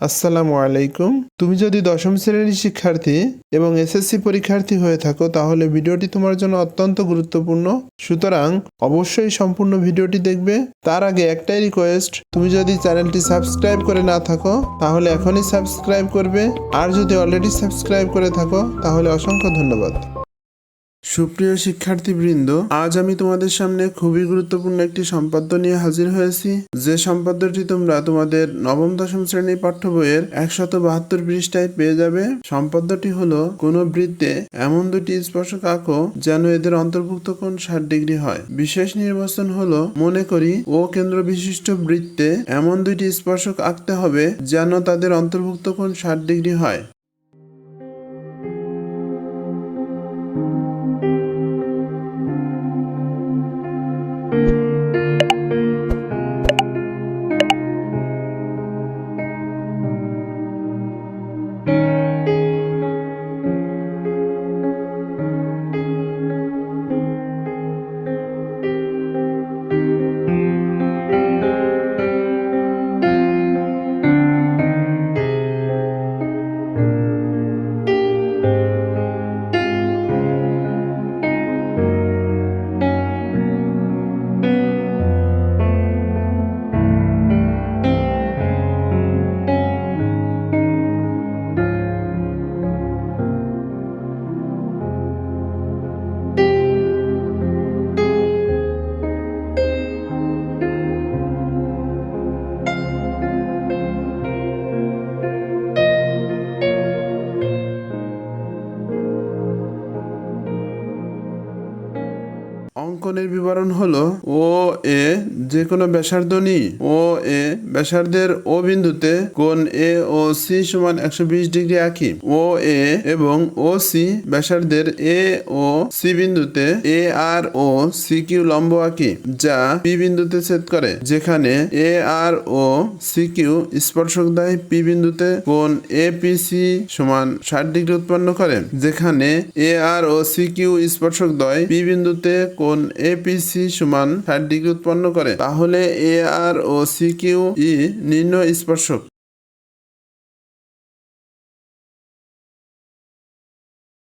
আসসালামু আলাইকুম। তুমি যদি দশম শ্রেণির শিক্ষার্থী এবং এসএসসি পরীক্ষার্থী হয়ে থাকো, তাহলে ভিডিওটি তোমার জন্য অত্যন্ত গুরুত্বপূর্ণ। সুতরাং অবশ্যই সম্পূর্ণ ভিডিওটি দেখবে। তার আগে একটাই রিকোয়েস্ট তুমি যদি চ্যানেলটি সাবস্ক্রাইব করে না থাকো, তাহলে এখনই সাবস্ক্রাইব করবে। আর যদি অলরেডি সাবস্ক্রাইব করে থাকো, তাহলে অসংখ্য ধন্যবাদ। সুপ্রিয় শিক্ষার্থীবৃন্দ, আজ আমি তোমাদের সামনে খুবই গুরুত্বপূর্ণ একটি সম্পাদ্য নিয়ে হাজির হয়েছি। যে সম্পাদ্যটি তোমরা তোমাদের নবম দশম শ্রেণির পাঠ্য বইয়ের একশত বাহাত্তর পৃষ্ঠায় পেয়ে যাবে। সম্পাদ্যটি হলো, কোনো বৃত্তে এমন দুটি স্পর্শক আঁকো যেন এদের অন্তর্ভুক্ত কোণ ষাট ডিগ্রি হয়। বিশেষ নির্বাচন হলো, মনে করি, ও কেন্দ্র বিশিষ্ট বৃত্তে এমন দুইটি স্পর্শক আঁকতে হবে যেন তাদের অন্তর্ভুক্ত কোণ ষাট ডিগ্রি হয়। অঙ্কনের বিবরণ হলো ও এ যে কোনো ব্যাসার্ধ নি ও এ ব্যাসার্ধের ও বিন্দুতে কোন এ ও সি সমান একশো বিশ ডিগ্রি আঁকি ও এ এবং ও সি ব্যাসার্ধের এ ও সি বিন্দুতে এ আর ও সি কিউ লম্ব আঁকি যা পি বিন্দুতে ছেদ করে, যেখানে এ আর ও সি কিউ স্পর্শক দেয় পি বিন্দুতে কোন এ পি সি সমান ষাট ডিগ্রি উৎপন্ন করে, যেখানে এ আর ও সি কিউ স্পর্শক দ্বয় পি বিন্দুতে কোণ এপিসি সমান ষাট ডিগ্রি উৎপন্ন করে, তাহলে এ আর ও সি কিউ ই নিম্ন স্পর্শক।